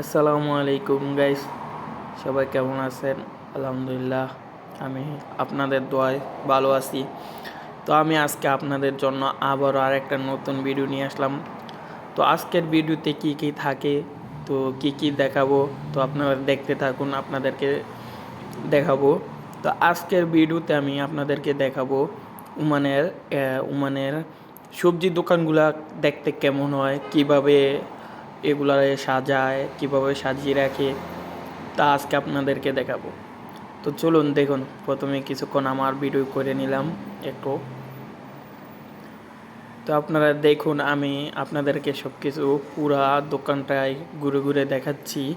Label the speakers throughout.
Speaker 1: আসসালামু আলাইকুম গাইস সবাই কেমন আছেন? আলহামদুলিল্লাহ, আমি আপনাদের দোয়ায় ভালো আছি। তো আমি আজকে আপনাদের জন্য আবারও আর একটা নতুন ভিডিও নিয়ে আসলাম। তো আজকের ভিডিওতে কি কি থাকে, তো কি কি দেখাবো, তো আপনারা দেখতে থাকুন, আপনাদেরকে দেখাবো। তো আজকের ভিডিওতে আমি আপনাদেরকে দেখাবো উমানের উমানের সবজি দোকানগুলা দেখতে কেমন হয়, কীভাবে এগুলা সাজায়, কীভাবে সাজিয়ে রাখে, তা আজকে আপনাদেরকে দেখাবো। তো চলুন দেখুন, প্রথমে কিছুক্ষণ আমার ভিডিও করে নিলাম একটু। তো আপনারা দেখুন, আমি আপনাদেরকে সব কিছু পুরা দোকানটায় ঘুরে ঘুরে দেখাচ্ছি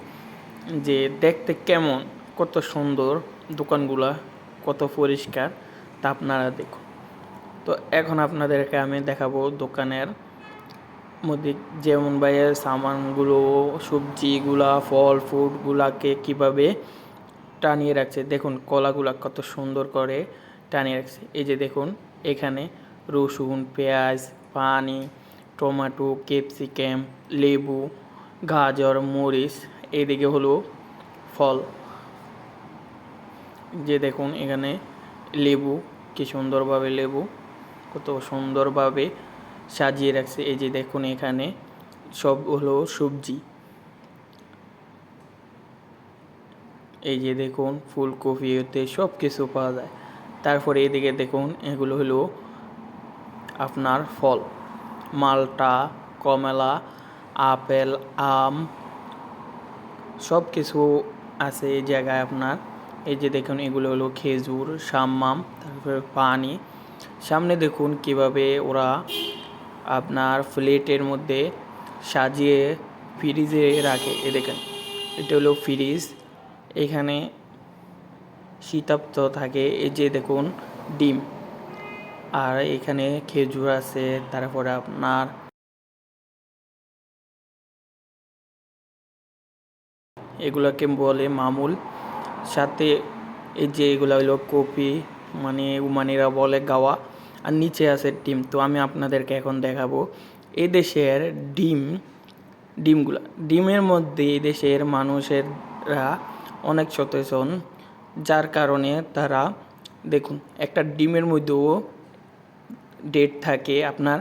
Speaker 1: যে দেখতে কেমন, কত সুন্দর দোকানগুলা, কত পরিষ্কার, তা আপনারা দেখুন। তো এখন আপনাদেরকে আমি দেখাবো দোকানের মধ্যে যেমন ভাইয়ের সামানগুলো সবজিগুলা ফল ফ্রুটগুলাকে কীভাবে টানিয়ে রাখছে, দেখুন কলাগুলা কত সুন্দর করে টানিয়ে রাখছে। এই যে দেখুন, এখানে রসুন, পেঁয়াজ, পানি, টমেটো, ক্যাপসিকাম, লেবু, গাজর, মরিচ, এদিকে হলো ফল। যে দেখুন এখানে লেবু, কি সুন্দরভাবে লেবু, কত সুন্দরভাবে সাজিয়ে রাখছে। এই যে দেখুন এখানে সব হলো সবজি। এই যে দেখুন ফুলকপি এতে সব কিছু পাওয়া যায়। তারপরে এদিকে দেখুন এগুলো হলো আপনার ফল। মালটা, কমলা, আপেল, আম সব কিছু আছে এই জায়গায় আপনার। এই যে দেখুন এগুলো হলো খেজুর, সাম্মাম, তারপরে পানি। সামনে দেখুন কীভাবে ওরা আপনার প্লেটের মধ্যে সাজিয়ে ফ্রিজে রাখে। এ দেখেন, এটা হলো ফ্রিজ। এখানে শীতাপ্ত থাকে। এই যে দেখুন, ডিম। আর এখানে খেজুর আছে, তারপরে আপনার এগুলোকে বলে মামুল। সাথে এই যে এগুলো হলো কপি মানে উমানিরা বলে গাওয়া। আর নিচে আছে ডিম, তো আমি আপনাদেরকে এখন দেখাবো। এই দেশের ডিম, ডিমগুলা, ডিমের মধ্যে এই দেশের মানুষেরা অনেক সচেতন, যার কারণে তারা, দেখুন, একটা ডিমের মধ্যেও ডেট থাকে আপনার,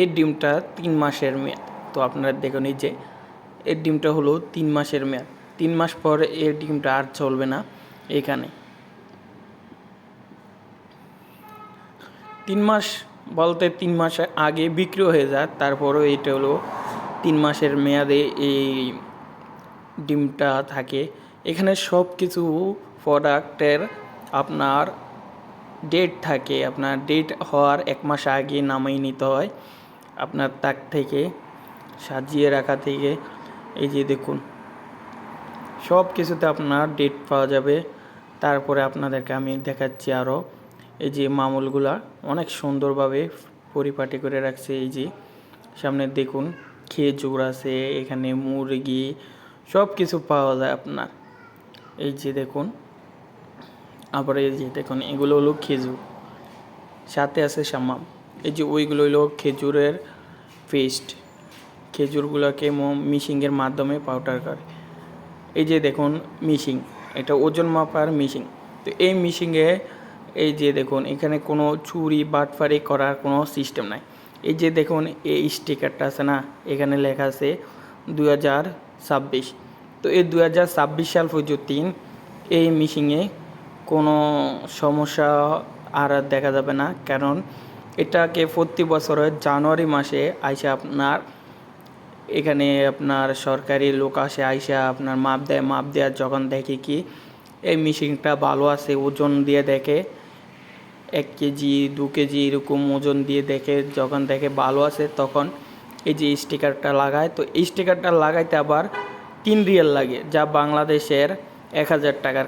Speaker 1: এই ডিমটা তিন মাসের মেয়াদ। তো আপনারা দেখুন এই যে এর ডিমটা হলো তিন মাসের মেয়াদ। তিন মাস পর এর ডিমটা আর চলবে না এখানে। তিন মাস বলতে তিন মাস আগে বিক্রি হয়ে যায়, তারপরও এটা হলো তিন মাসের মেয়াদে এই ডিমটা থাকে। এখানে সব কিছু প্রোডাক্টের আপনার ডেট থাকে, আপনার ডেট হওয়ার এক মাস আগে নামাই নিতে হয়, আপনার তাক থেকে সাজিয়ে রাখা থেকে। এই যে দেখুন সব কিছুতে আপনার ডেট পাওয়া যাবে। তারপরে আপনাদেরকে আমি দেখাচ্ছি আরও এই যে মামুলগুলা অনেক সুন্দরভাবে পরিপাটি করে রাখছে, এই যে সামনে দেখুন খেজুর আছে, এখানে মুরগি সব কিছু পাওয়া যায় আপনার। এই যে দেখুন, আবার এই যে দেখুন, এগুলো হলো খেজুর। সাথে আছে সামাম এই যে ওইগুলো হলো খেজুরের পেস্ট। খেজুরগুলোকে মিশিংয়ের মাধ্যমে পাউডার করে। এই যে দেখুন মিশিং, এটা ওজন মাপার মিশিং। তো এই মিশিংয়ে এই যে দেখুন, এখানে কোনো চুরি, বাটফারি করার কোনো সিস্টেম নাই। এই যে দেখুন, এই স্টিকারটা আছে না, এখানে লেখা আছে দুই হাজার ছাব্বিশ। তো এই দু হাজার ছাব্বিশ সাল পর্যন্ত এই মিশিংয়ে কোনো সমস্যা আর দেখা যাবে না। কারণ এটাকে প্রতি বছরের জানুয়ারি মাসে আইসে আপনার, এখানে আপনার সরকারি লোক আসে, আইসা আপনার মাপ দেয়, মাপ দেওয়ার যখন দেখে কি এই মেশিনটা ভালো আছে, ওজন দিয়ে দেখে এক কেজি, দু কেজি এরকম ওজন দিয়ে দেখে, যখন দেখে ভালো আসে তখন এই যে স্টিকারটা লাগায়। তো এই স্টিকারটা লাগাইতে আবার তিন রিয়াল লাগে, যা বাংলাদেশের এক হাজার টাকার